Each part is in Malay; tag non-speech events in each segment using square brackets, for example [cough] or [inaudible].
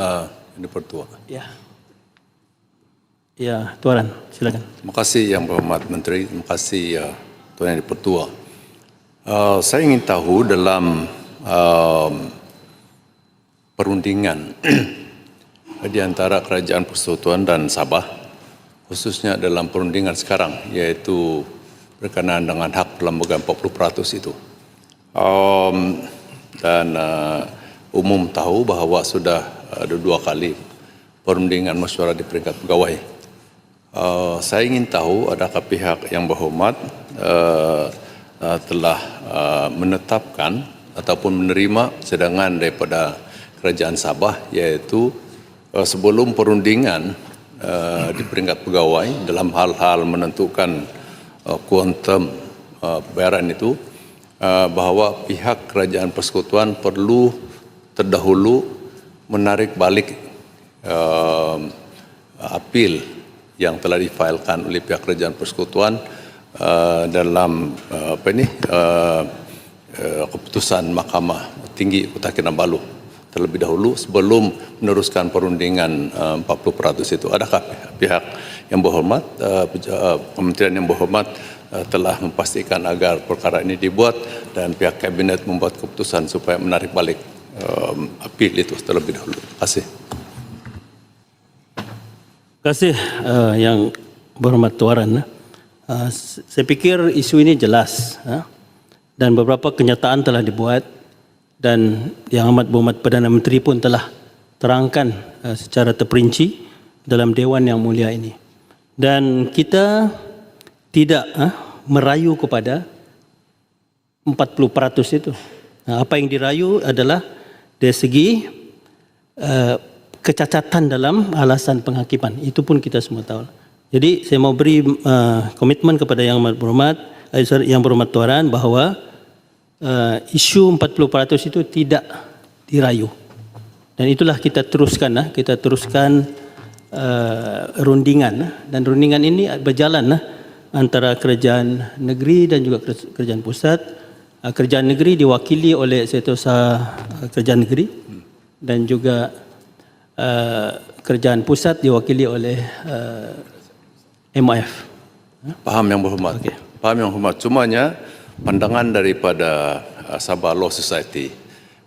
uh, Yang Pertua. Ya. Ya, Tuan, silakan. Terima kasih Yang Berhormat Menteri. Terima kasih uh, Tuan Yang Pertua. Uh, saya ingin tahu dalam um, perundingan [clears throat] di antara Kerajaan Persekutuan dan Sabah, khususnya dalam perundingan sekarang, iaitu berkenaan dengan hak perlembagaan 40% itu. Um, dan uh, umum tahu bahawa sudah ada dua kali perundingan mesyuarat di peringkat pegawai. Uh, saya ingin tahu adakah pihak yang berhormat uh, uh, telah uh, menetapkan ataupun menerima sedangan daripada kerajaan Sabah iaitu uh, sebelum perundingan uh, di peringkat pegawai dalam hal-hal menentukan uh, kuantum uh, bayaran itu uh, bahawa pihak kerajaan persekutuan perlu terdahulu menarik balik uh, apil yang telah difailkan oleh pihak kerajaan persekutuan uh, dalam uh, apa ini uh, uh, keputusan Mahkamah Tinggi Kota Kinabalu terlebih dahulu sebelum meneruskan perundingan uh, 40% itu. Adakah pihak yang berhormat peja- uh, kementerian yang berhormat uh, telah memastikan agar perkara ini dibuat dan pihak kabinet membuat keputusan supaya menarik balik um, apil itu terlebih dahulu. Terima kasih. Terima kasih uh, yang berhormat Tuan. Uh, s- saya pikir isu ini jelas uh, dan beberapa kenyataan telah dibuat dan yang amat berhormat Perdana Menteri pun telah terangkan uh, secara terperinci dalam Dewan Yang Mulia ini. Dan kita tidak uh, merayu kepada 40% itu. Apa yang dirayu adalah dari segi uh, kecacatan dalam alasan penghakiman. Itu pun kita semua tahu. Jadi saya mau beri uh, komitmen kepada yang berhormat, eh, sorry, yang berhormat Tuan bahawa uh, isu 40% itu tidak dirayu. Dan itulah kita teruskan, nah, kita teruskan uh, rundingan nah. dan rundingan ini berjalan nah, antara kerajaan negeri dan juga kerajaan pusat. Uh, kerajaan negeri diwakili oleh Setiausaha uh, Kerajaan Negeri dan juga uh, kerajaan pusat diwakili oleh uh, MIF. Paham yang berhormat. Okay. Paham yang berhormat. Cumanya pandangan daripada Sabah Law Society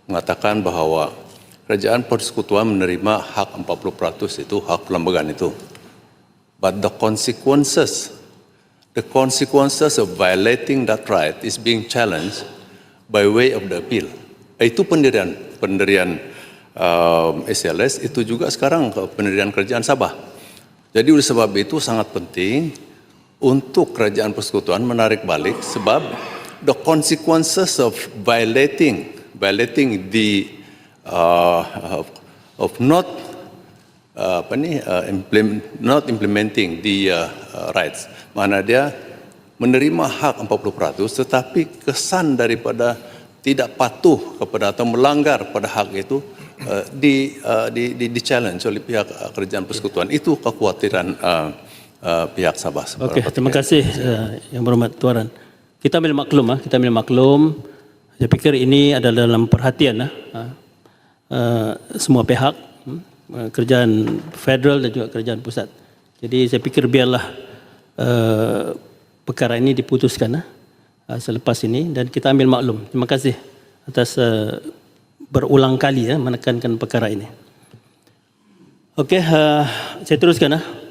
mengatakan bahawa kerajaan persekutuan menerima hak 40% itu hak perlembagaan itu. But the consequences the consequences of violating that right is being challenged by way of the appeal. Itu pendirian pendirian um, SLS itu juga sekarang pendirian kerajaan Sabah. Jadi oleh sebab itu sangat penting untuk kerajaan persekutuan menarik balik sebab the consequences of violating violating the uh, of, of not uh, apa ni uh, implement, not implementing the uh, uh, rights mana dia menerima hak 40% tetapi kesan daripada tidak patuh kepada atau melanggar pada hak itu uh, di, uh, di di di challenge oleh pihak uh, kerajaan persekutuan itu kekhawatiran uh, uh, pihak Sabah. Okey, terima kasih uh, yang berhormat Tuan. Kita ambil maklum ah, kita ambil maklum. Saya fikir ini adalah dalam perhatian ah, uh, semua pihak, uh, kerajaan federal dan juga kerajaan pusat. Jadi saya fikir biarlah uh, perkara ini diputuskan uh, selepas ini dan kita ambil maklum. Terima kasih atas uh, berulang kali ya menekankan perkara ini. Okey, uh, saya teruskan ah.